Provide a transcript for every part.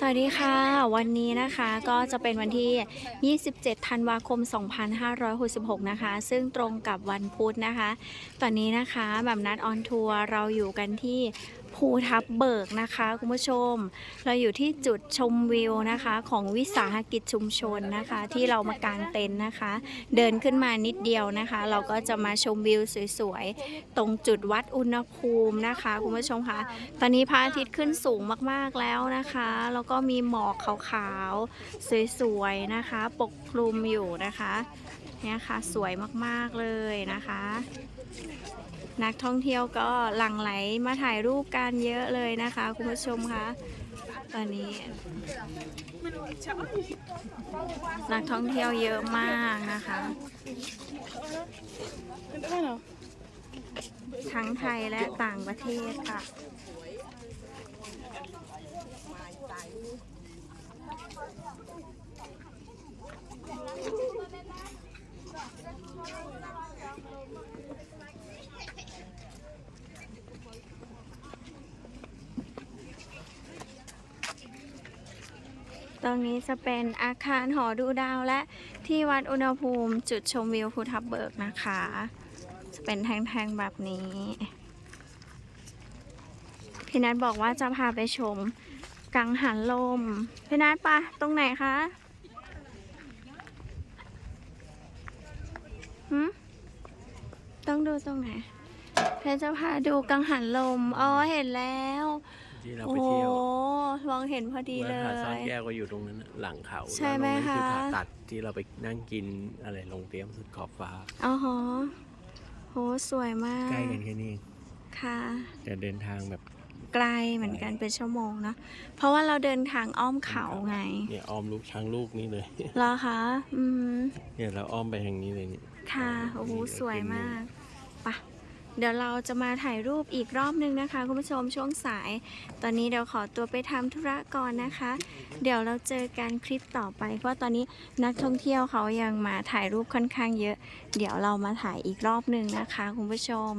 สวัสดีค่ะ วันนี้นะคะก็จะเป็นวันที่ 27 ธันวาคม 2566 นะคะ ซึ่งตรงกับวันพุธนะคะ ตอนนี้นะคะแบบนัดออนทัวร์เราอยู่กันที่ ภูทับเบิกนะคะคุณผู้ชม เราอยู่ที่จุดชมวิวนะคะ ของวิสาหกิจชุมชนนะคะ ที่เรามากางเต็นท์นะคะ เดินขึ้นมานิดเดียวนะคะ เราก็จะมาชมวิวสวยๆ ตรงจุดวัดอุณหภูมินะคะคุณผู้ชมคะตอนนี้พระอาทิตย์ขึ้นสูงมากๆแล้วนะคะ แล้วก็มีหมอกขาวๆสวยๆนะคะ ปกคลุมอยู่นะคะเนี่ยค่ะสวยมากๆเลยนะคะ นักท่องเที่ยวก็หลั่งไหลมาถ่ายรูปกันเยอะเลยนะคะ คุณผู้ชมคะตอนนี้ นักท่องเที่ยวเยอะมากนะคะ ทั้งไทยและต่างประเทศค่ะ รงนี้จะเป็นอาคารหอดูดาวและที่วัดอุณหภูมิจุดชมวิวภูทับเบิกนะคะ จะเป็นแท่งๆแบบนี้ พี่นัทบอกว่าจะพาไปชมกังหันลม พี่นัทปะตรงไหนคะหืมต้องดูตรงไหนเพชรจะพาดูกังหันลม อ๋อ เห็นแล้ว ที่เราโอ้ไปโหเที่ยวมองเห็นพอดีเลเมื่อหาดซ่อนย แก้วก็อยู่ตรงนั้นน่ะหลังเขาใช่ไหมแล้วตรงนั้นคือคะ ผาตัดที่เราไปนั่งกินอะไรลงเตรียมสุดขอบฟ้า อ๋อฮะโหสวยมากใกล้กันแค่นี้เองค่ะ แต่เดินทางแบบไกลเหมือนกันเป็นชั่วโมงเนอะเพราะว่าเราเดินทางอ้อมเขาไงเนี่ยอ้อมลูกช้างลูกนี่เลย เหรอคะ อืม เนี่ยเราอ้อมไปทางนี้เลยเนี่ยค่ะ โอ้โห สวยมากปะ เดี๋ยวเราจะมาถ่ายรูปอีกรอบนึงนะคะ คุณผู้ชมช่วงสาย ตอนนี้เดี๋ยวขอตัวไปทำธุระก่อนนะคะ เดี๋ยวเราเจอกันคลิปต่อไป เพราะตอนนี้นักท่องเที่ยวเขายังมาถ่ายรูปค่อนข้างเยอะ เดี๋ยวเรามาถ่ายอีกรอบนึงนะคะ คุณผู้ชม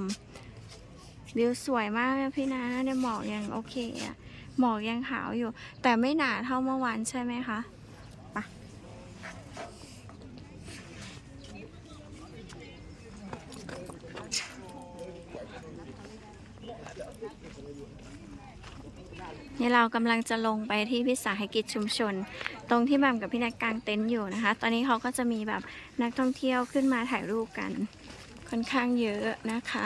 วิวสวยมากพี่นะเนี่ยหมอกยังโอเคอะหมอกยังขาวอยู่ แต่ไม่หนาเท่าเมื่อวานใช่ไหมคะ นี่เรากำลังจะลงไปที่วิสาหกิจชุมชน ตรงที่แบมกับพี่นักกางเต็นท์อยู่นะคะ ตอนนี้เขาก็จะมีแบบนักท่องเที่ยวขึ้นมาถ่ายรูปกัน ค่อนข้างเยอะนะคะ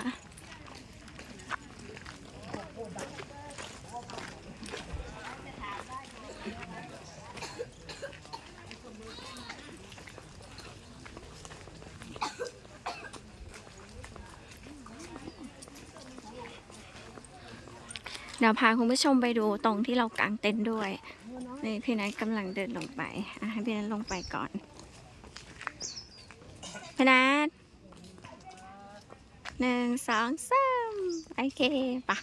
ดี๋ยวพาคุณผู้ชมไปดูตรงที่เรากางเต็นท์ด้วย นี่พี่นัทกำลังเดินลงไปอะให้พี่นัทลงไปก่อน พี่นัทหนึ่งสองสามโอเคปะ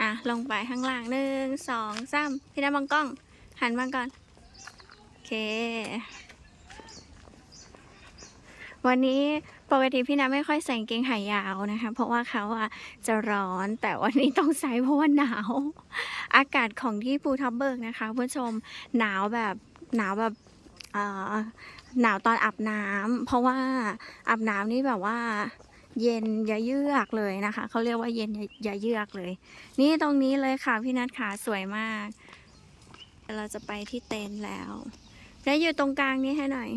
อะลงไปข้างล่างหนึ่งสองสามพี่นัทมองกล้อง หันมาก่อน โอเค วันนี้ปกติพี่นัทไม่ค่อยใส่กางเกงขายาวนะคะ เพราะว่าเขาอะจะร้อนแต่วันนี้ต้องใส่เพราะว่าหนาว อากาศของที่ภูทับเบิกนะคะผู้ชมหนาวแบบหนาวแบบเอ่อหนาวตอนอาบน้ำเพราะว่าอาบน้ำนี่แบบว่า เย็นยาเยือกเลยนะคะเขาเรียกว่าเย็นยาเยือกเลย นี่ตรงนี้เลยค่ะพี่นัทขาสวยมาก เราจะไปที่เต็นท์แล้ว แล้วอยู่ตรงกลางนี้ให้หน่อย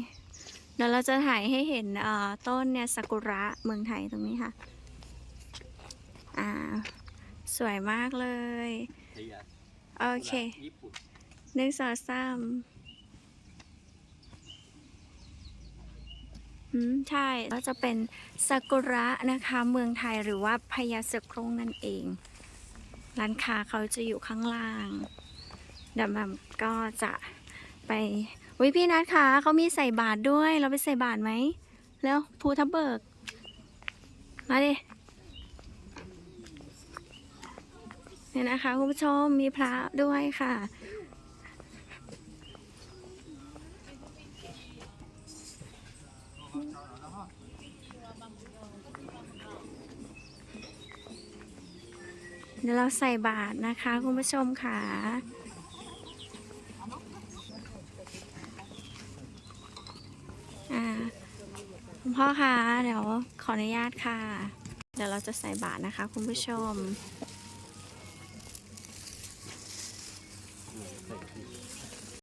เดี๋ยวเราจะถ่ายให้เห็นเอ่อต้นเนี่ยซากุระเมืองไทยตรงนี้ค่ะ อ่า สวยมากเลย โอเคญี่ปุ่นหนึ่งสองสามอืม ใช่ก็จะเป็นซากุระนะคะ เมืองไทยหรือว่าพญาเสือโครงนั่นเอง ร้านค้าเขาจะอยู่ข้างล่างเดี๋ยวแบบก็จะไป วิพี่นัทคะเขามีใส่บาทด้วย เราไปใส่บาทไหม แล้วภูทับเบิก มาดิเนี่ยนะคะคุณผู้ชมมีพระด้วยค่ะเดี๋ยวเราใส่บาทนะคะคุณผู้ชมค่ะ คุณพ่อคะเดี๋ยวขออนุญาตค่ะ เดี๋ยวเราจะใส่บาตรนะคะ คุณผู้ชม